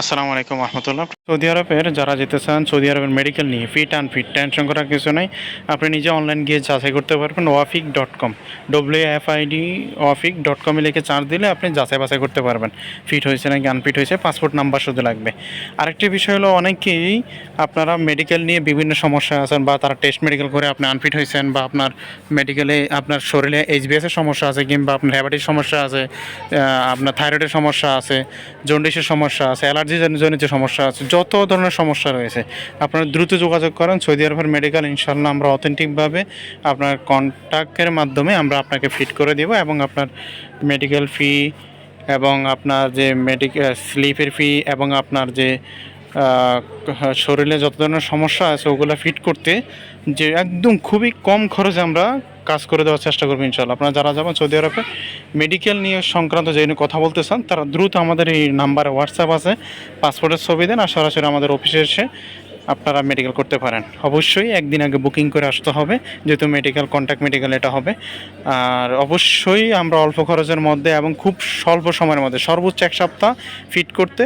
আসসালামু আলাইকুম রহমতুল্লাহ। সৌদি আরবের যারা যেতে চান, সৌদি আরবের মেডিকেল নিয়ে ফিট অ্যান্ড ফিট, টেনশন করার কিছু নেই। আপনি নিজে অনলাইন গিয়ে যাচাই করতে পারবেন Wafiq dot com W F ID Wafiq dot কমে লিখে চার্জ দিলে আপনি যাচাই বাছাই করতে পারবেন। ফিট হয়েছে নাকি আনফিট হয়েছে, পাসপোর্ট নাম্বার শুধু লাগবে। আরেকটি বিষয় হলো, অনেকেই আপনারা মেডিকেল নিয়ে বিভিন্ন সমস্যা আছেন বা তারা টেস্ট মেডিকেল করে আপনি আনফিট হয়েছেন বা আপনার মেডিকেলে আপনার শরীরে এইচবিএস এর সমস্যা আছে কিংবা আপনার হ্যাপাটিস সমস্যা আছে আপনার থাইরয়েডের সমস্যা আছে জন্ডিসের সমস্যা আছে অ্যালার্জি জনিত সমস্যা আছে, যত ধরনের সমস্যা রয়েছে, আপনারা দ্রুত যোগাযোগ করেন। সৌদি আরবের মেডিকেল ইনশাল্লাহ আমরা অথেন্টিকভাবে আপনার কন্ট্যাক্টের মাধ্যমে আমরা আপনাকে ফিট করে দেব এবং আপনার মেডিকেল ফি এবং আপনার যে মেডিকেল স্লিপের ফি এবং আপনার যে শরীরে যত ধরনের সমস্যা আছে, ওগুলো ফিট করতে যে একদম খুবই কম খরচে আমরা কাজ করে দেওয়ার চেষ্টা করব ইনশাল্লাহ আপনারা যারা যাবেন সৌদি আরবে মেডিকেল নিয়ে সংক্রান্ত যে কথা বলতে চান, তারা দ্রুত আমাদের এই নাম্বারে হোয়াটসঅ্যাপ আছে। পাসপোর্টের ছবি দেন আর সরাসরি আমাদের অফিসে এসে আপনারা মেডিকেল করতে পারেন। অবশ্যই একদিন আগে বুকিং করে আসতে হবে, যেহেতু মেডিকেল কন্ট্যাক্ট মেডিকেল এটা হবে। আর অবশ্যই আমরা অল্প খরচের মধ্যে এবং খুব স্বল্প সময়ের মধ্যে, সর্বোচ্চ এক সপ্তাহ ফিট করতে,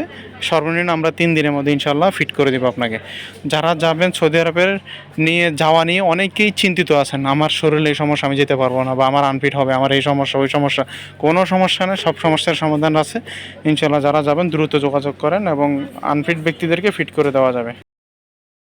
সর্বনিম্ন আমরা তিন দিনের মধ্যে ইনশাল্লাহ ফিট করে দেবো আপনাকে। যারা যাবেন সৌদি আরবের নিয়ে, যাওয়া নিয়ে অনেকেই চিন্তিত আছেন, আমার শরীরে এই সমস্যা, আমি যেতে পারব না বা আমার আনফিট হবে, আমার এই সমস্যা, ওই সমস্যা। কোনো সমস্যা নেই, সব সমস্যার সমাধান আছে। ইনশাল্লাহ যারা যাবেন দ্রুত যোগাযোগ করেন এবং আনফিট ব্যক্তিদেরকে ফিট করে দেওয়া যাবে।